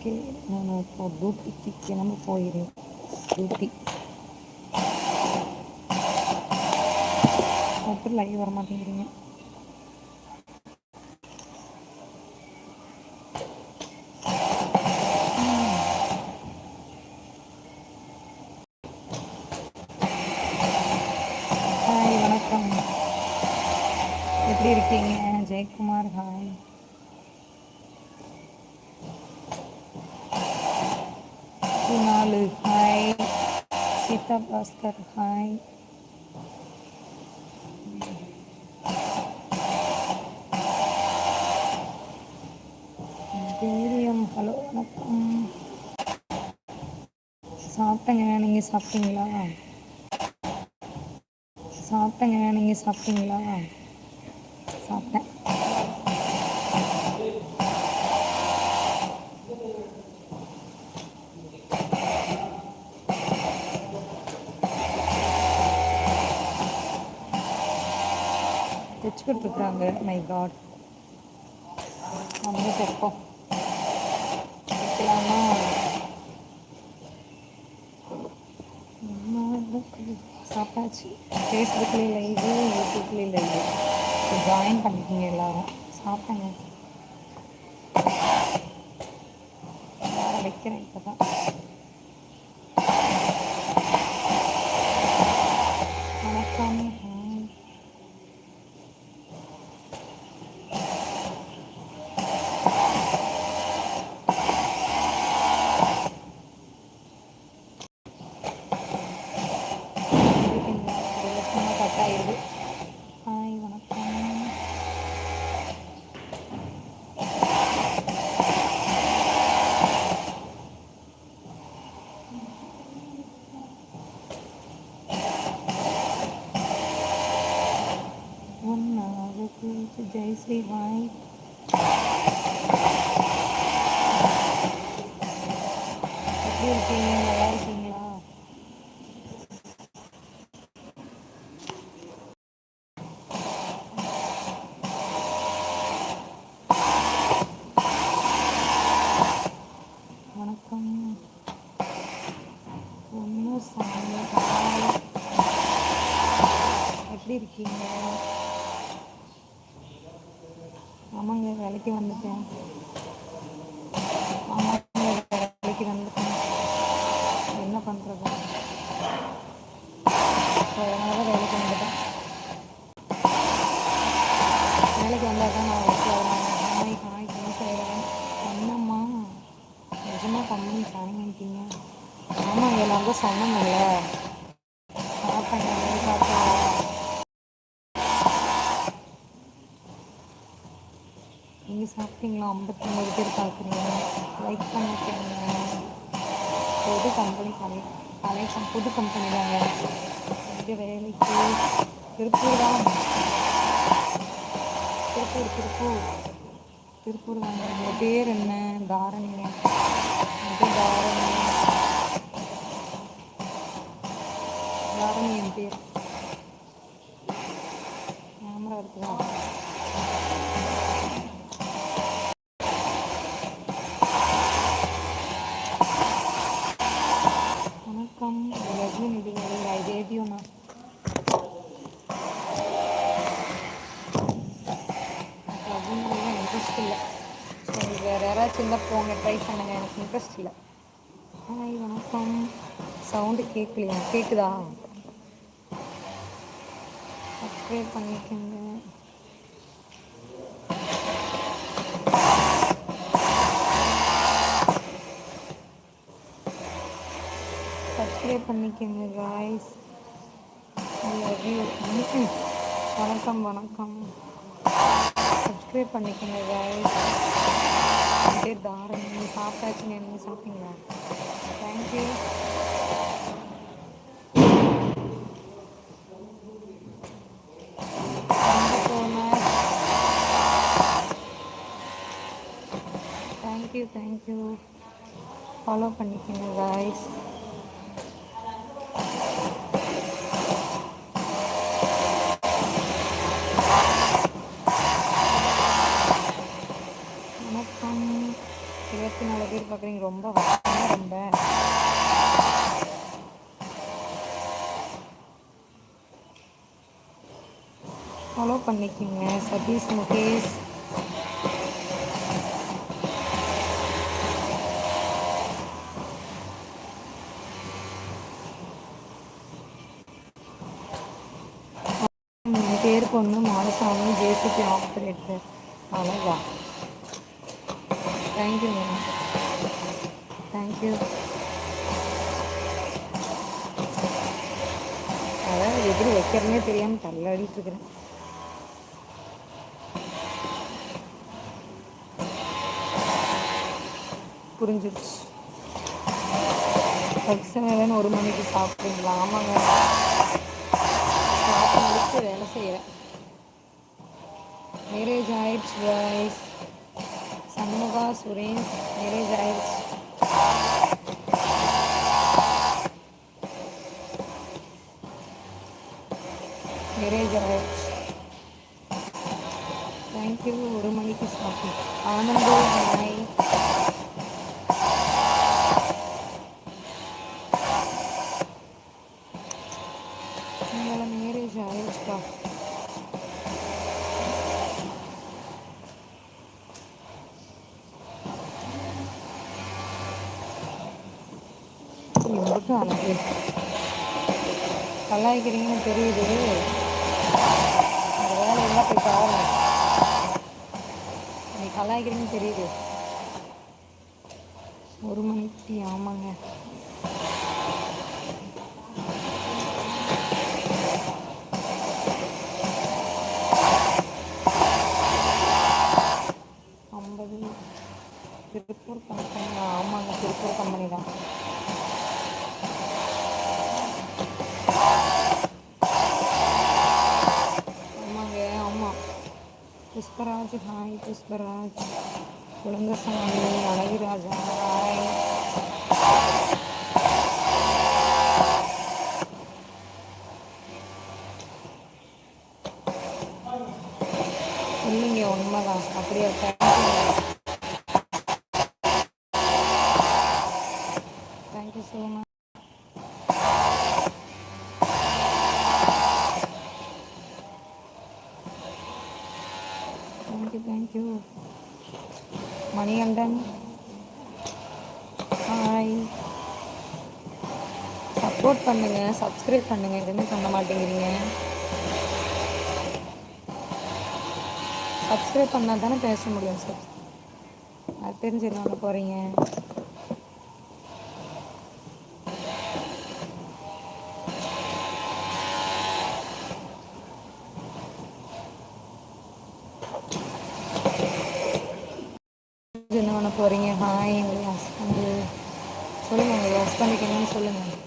Okay நான் இப்போ டியூட்டிக்கு கிளம்ப போயிடுறேன் டியூட்டி எப்படி லைவ் வர மாட்டேங்கிறீங்க ஹாய் வணக்கம். எப்படி இருக்கீங்க? ஜெயக்குமார் ஹாய் நாலு ஹாய் சீதா பாஸ்கர் ஹாய் வீரியம் ஹலோ வணக்கம். சாப்பிட்டேங்க நீங்கள் சாப்பிட்டீங்களா? சாப்பிட்டேங்க நீங்கள் சாப்பிட்டீங்களா? சாப்பிட்டேன். தைச்சுக்கிட்டு இருக்கிறாங்க மை காட் நம்மளும் தைப்போம் தைக்கலாமா சாப்பிட்டாச்சு. ஃபேஸ்புக்லேயும் லைவு யூடியூப்லேயும் லைவு ஜாயின் பண்ணிக்கிங்க எல்லோரும். சாப்பிட்டேங்க வைக்கிறேன் இப்போ தான் வணக்கம் ஹாய் இருக்கீங்களா? ஒரு சும்மா கட் ஆயிடுது ஹாய் வணக்கம் ஒன்னாக குறித்து ஜெயஸ்ரீ ஹாய் எப்படி இருக்கீங்க நல்லா இருக்கீங்களா வணக்கம் ஒன்று சாமி ஹாய் எப்படி இருக்கீங்க ஆமாங்க வேலைக்கு வந்துட்டேன். ஆமாங்க வேலைக்கு வந்துட்டேன் என்ன பண்ணுறது அதனால தான் வேலைக்கு வந்துட்டேன். வேலைக்கு வந்தால் தான் நான் ஒர்க்கில் வருவாங்க ஹாய் ஹாய் குணசேகரன் என்னம்மா நிஜமாக கம்பெனி ஜாயின் பண்ணிட்டீங்க ஆமாங்க நான் தான் சொன்னேன்ல சாப்பிட்டேங்க நீங்கள் சாப்பிட்டீங்களா பார்க்குறீங்களா ஐம்பத்தொம்பது பேர் பார்க்குறீங்க லைக் பண்ணிக்கிறீங்க புது கம்பெனி கலை கலெக்ஷன் புது கம்பெனி தாங்க. இங்கே வேலைக்கு திருப்பூர் தான். திருப்பூர் திருப்பூர். திருப்பூர் தாங்க. உங்கள் பேர் என்ன? தாரணி என் தாரணி. தாரணி என் பேர். கேமரா இருக்குதா? கேவ் இன்ட்ரெஸ்ட் இல்லை. சரி வேறு யாராச்சும் இருந்தால் போங்க ட்ரை பண்ணுங்க. எனக்கு இன்ட்ரெஸ்ட் இல்லை. ஹாய் வணக்கம். சவுண்டு கேட்கலையா கேட்குதா சப்ஸ்கிரைப் பண்ணிக்கோங்க. சப்ஸ்கிரைப் பண்ணிக்கோங்க காய்ஸ் வணக்கம் வணக்கம். சப்ஸ்கிரைப் பண்ணிக்கோங்க காய்ஸ் என் பேர் நீங்கள் சாப்பிட்டாச்சு நீங்கள் சாப்பிட்டீங்களா thank you thank you thank you follow பண்ணிக்கோங்க காய்ஸ் வணக்கம் இருபத்தி நாலு பேர் பார்க்குறீங்க ரொம்ப வருஷமா ரொம்ப ஃபாலோ பண்ணிக்கோங்க. சதீஷ் முகேஷ். பேர் பொண்ணு மாடசாமி ஜேசிபி ஆப்ரேட்டர். அழகா thank you ma'am thank you அதான் எப்படி வைக்கிறேன்னே தெரியாமல் தள்ளாடிட்டு இருக்கிறேன். புரிஞ்சிருச்சு. எக்ஸன் ஒரு மணிக்கு சாப்பிட்றீங்களா? ஆமாங்க. சாப்பிட்டு முடிச்சு வேலை செய்கிறேன் மேரேஜ் ஆயிடுச்சு வாய்ஸ் சண்முகா சுரேஷ் மேரேஜ் ஆயிடுச்சு. மேரேஜ் ஆயிடுச்சு. தேங்க்யூ ஒரு மணிக்கு சாப்பிட்டு ஆனந்தோ ஹாய் உங்களை மேரேஜ் ஆயிடுச்சுப்பா எம்பிட்டு அழகு. கலாய்க்கிறீங்கன்னு தெரியுது. அந்த வேலை எல்லாம் போய் பாருங்க. நீ கலாய்க்கிறீங்கன்னு தெரியுது. ஒரு மணிக்கு ஆமாங்க ஐம்பது திருப்பூர் கம்பெனி ஆமாங்க திருப்பூர் கம்பெனி தான் ஆமாங்க ஆமாம் புஷ்பராஜ் ஹாய் புஷ்பராஜ் குழந்தசாமி அழகிராஜா ஹாய் இல்லைங்க உண்மைதான். அப்படியே thank you so much thank you thank you Manikandan hi support பண்ணுங்க சப்ஸ்கிரைப் பண்ணுங்க எதுவுமே பண்ண மாட்டேங்கிறீங்க. சப்ஸ்கிரைப் பண்ணால் தானே பேச முடியும் சார் அது தெரிஞ்சு என்ன பண்ண போகிறீங்க என்ன பண்ண போகிறீங்க ஹாய் எங்களுடைய ஹஸ்பண்டு சொல்லுங்கள் உங்களுடைய ஹஸ்பண்டுக்கு என்னன்னு சொல்லுங்கள்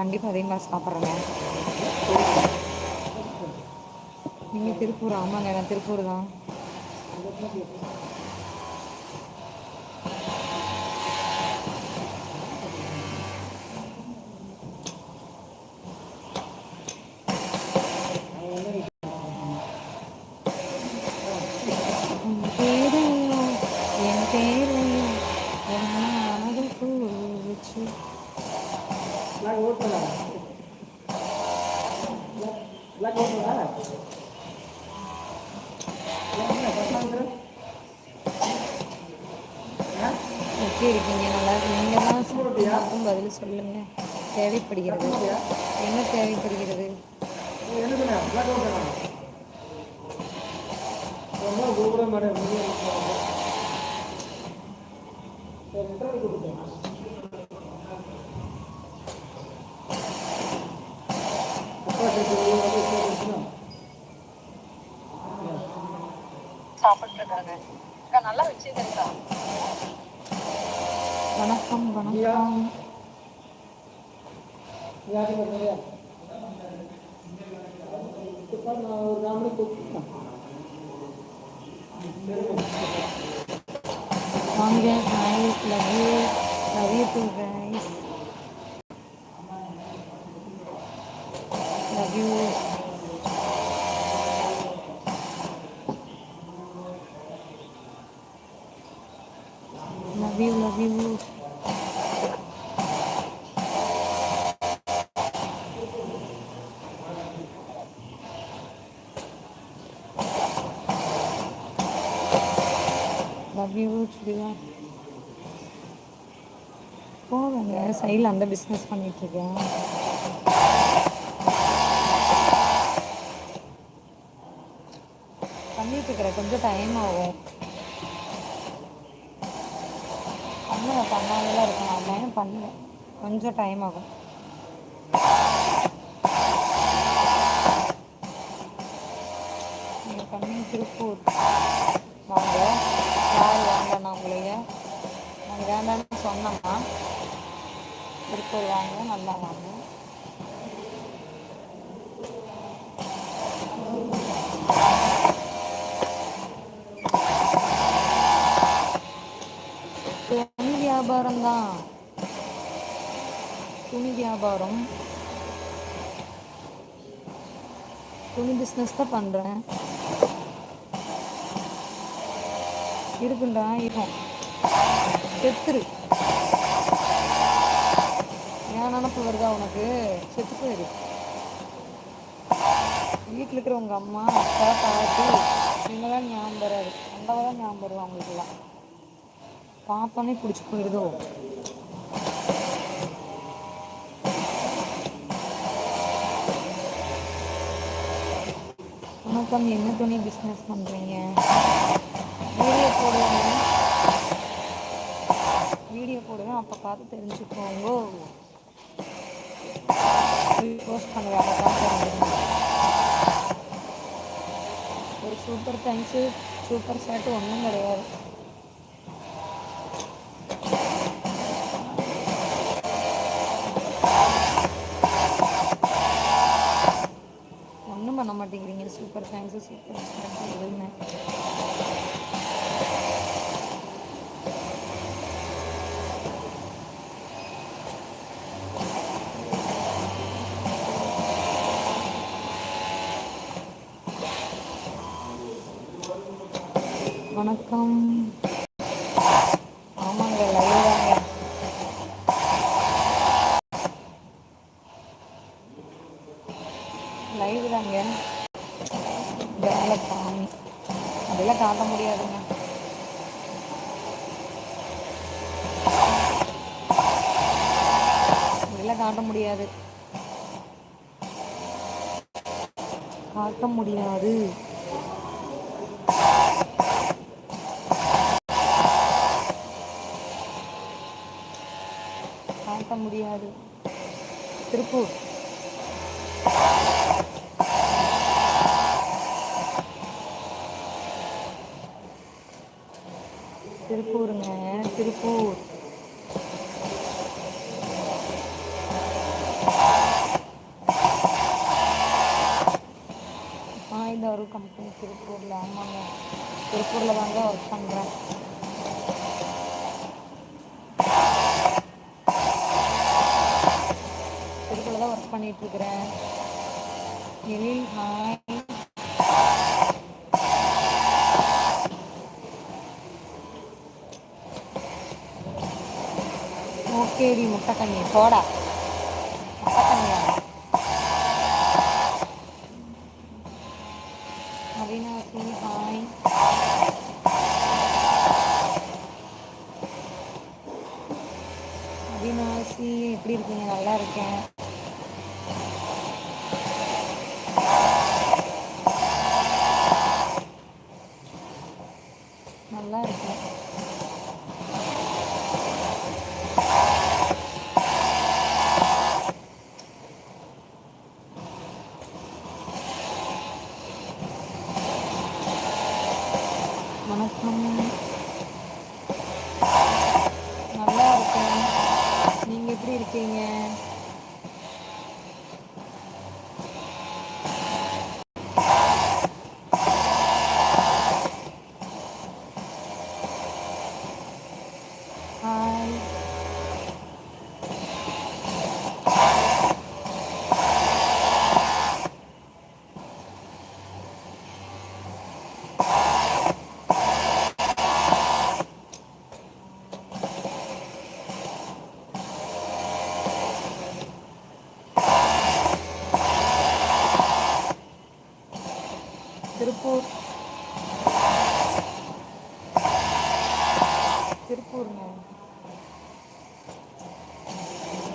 கண்டிப்பாக அதே மாதிரி சாப்பிட்றேங்க நீங்கள் திருப்பூர்? ஆமாங்க நான் திருப்பூர் தான். எப்படி இருக்கீங்க? நல்லா நீங்கள் தான் எல்லாருக்கும் பதில் சொல்லுங்கள் தேவைப்படுகிறது. என்ன தேவைப்படுகிறது? சாப்பிட்டுருக்காங்க அக்கா நல்லா வச்சுருக்கா வணக்கம் வணக்கம் வாங்க hi love you love you too guys love you love you love you love you சுடியா போவேங்க சைடில் அந்த பிஸ்னஸ் பண்ணிகிட்ருக்கேன் பண்ணிட்டு இருக்கிறேன் கொஞ்சம் டைம் ஆகும். பண்ணுவேன் பண்ணாமலாம் இருக்கணும் டைம் பண்ணுவேன் கொஞ்சம் டைம் ஆகும். நீங்கள் பண்ணி திருப்பூர் வாங்க யார் வேண்டாண்ணா உங்களைய நாங்கள் வேண்டாம்னு சொன்னோம்னா திருப்பூர் வாங்க நல்லா வாங்க. துணி வியாபாரம் தான் துணி வியாபாரம். துணி பிஸ்னஸ் தான் பண்ணுறேன் இருக்குண்டா இருக்கும். செத்துரு. ஏன் நினப்பு வருதா உனக்கு? செத்து போயிரு. வீட்டில் இருக்கிற உங்கள் அம்மா அப்பா பாட்டி இவங்களாம் ஞாபகம் வராது. அண்டவை தான் ஞாபகம் வருவா அவங்களுக்குலாம் பார்த்தோன்னே பிடிச்சி போயிடுதோ? வணக்கம் என்ன துணி பிஸ்னஸ் பண்ணுறீங்க வீடியோ போடுவாங்க வீடியோ போடுவேன் அப்போ பார்த்து தெரிஞ்சுக்கோங்க. போஸ்ட் பண்ணுவாங்க தெரிஞ்சுக்கணும் ஒரு சூப்பர் தேங்க்ஸு சூப்பர் ஷர்ட் ஒன்றும் கிடையாது. ஒன்றும் பண்ண மாட்டேங்கிறீங்க சூப்பர் தேங்க்ஸு சூப்பர் ஷர்ட் எதுவுமே வணக்கம். ஆமாங்க லைவ் லைவ் தாங்க. பாமி அதெல்லாம் காட்ட முடியாதுங்க. அதெல்லாம் காட்ட முடியாது. காட்ட முடியாது காட்ட முடியாது. திருப்பூர். திருப்பூருங்க திருப்பூர். ஆயுத ஒரு கம்பெனி திருப்பூரில் ஆமாங்க. திருப்பூரில் தாங்க ஒர்க் பண்ணுறேன் திருப்பூரில் தான் ஒர்க் பண்ணிட்டு இருக்கிறேன் எழில் ஹாய் ஓகேடி முட்டைக்கண்ணி போடா முட்டைக்கண்ணியா அவினாசி ஹாய் அவினாசி எப்படி இருக்கீங்க? நல்லா இருக்கேன்.